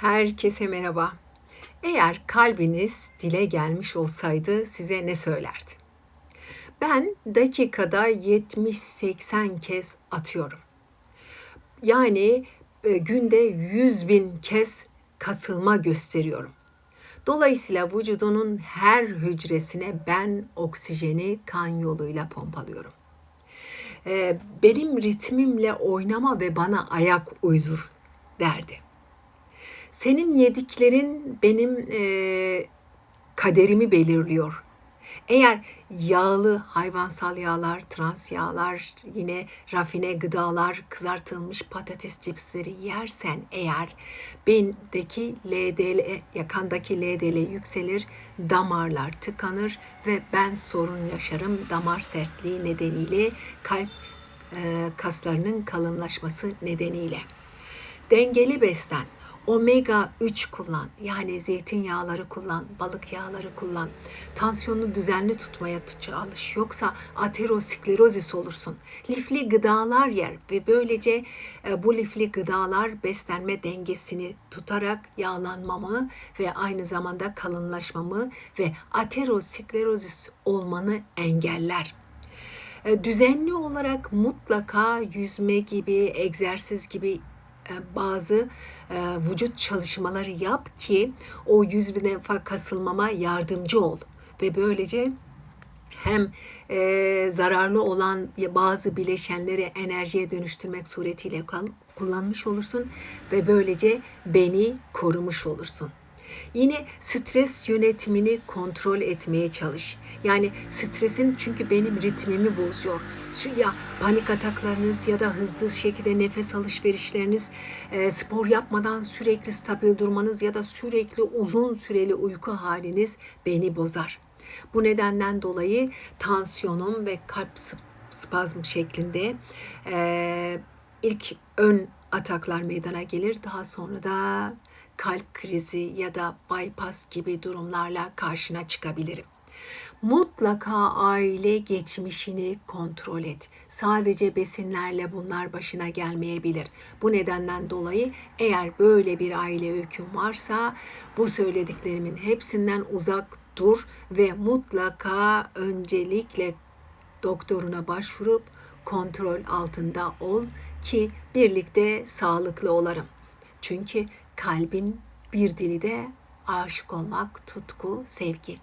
Herkese merhaba. Eğer kalbiniz dile gelmiş olsaydı size ne söylerdi? Ben dakikada 70-80 kez atıyorum. Yani e, günde 100 bin kez kasılma gösteriyorum. Dolayısıyla vücudunun her hücresine ben oksijeni kan yoluyla pompalıyorum. E, benim ritmimle oynama ve bana ayak uydur derdi. Senin yediklerin benim e, kaderimi belirliyor. Eğer yağlı hayvansal yağlar, trans yağlar, yine rafine gıdalar, kızartılmış patates cipsleri yersen eğer bendeki LDL, yakandaki LDL yükselir, damarlar tıkanır ve ben sorun yaşarım damar sertliği nedeniyle kalp e, kaslarının kalınlaşması nedeniyle. Dengeli beslen Omega 3 kullan. Yani zeytinyağları kullan, balık yağları kullan. Tansiyonunu düzenli tutmaya çalış. Yoksa aterosklerozis olursun. Lifli gıdalar yer ve böylece e, bu lifli gıdalar beslenme dengesini tutarak yağlanmamı ve aynı zamanda kalınlaşmamı ve aterosklerozis olmanı engeller e, düzenli olarak mutlaka yüzme gibi, egzersiz gibi bazı e, vücut çalışmaları yap ki o yüz bine kasılmama yardımcı ol ve böylece hem e, zararlı olan bazı bileşenleri enerjiye dönüştürmek suretiyle kullanmış olursun ve böylece beni korumuş olursun. Yine stres yönetimini kontrol etmeye çalış. Yani stresin çünkü benim ritmimi bozuyor. Ya panik ataklarınız ya da hızlı şekilde nefes alışverişleriniz, e, spor yapmadan sürekli stabil durmanız ya da sürekli uzun süreli uyku haliniz beni bozar. Bu nedenden dolayı tansiyonum ve kalp spazm şeklinde e, ilk ön ataklar meydana gelir. Daha sonra da kalp krizi ya da bypass gibi durumlarla karşına çıkabilirim. Mutlaka aile geçmişini kontrol et. Sadece besinlerle bunlar başına gelmeyebilir. Bu nedenden dolayı eğer böyle bir aile öyküm varsa bu söylediklerimin hepsinden uzak dur ve mutlaka öncelikle doktoruna başvurup kontrol altında ol ki birlikte sağlıklı olarım. Çünkü kalbin bir dili de aşık olmak, tutku, sevgi.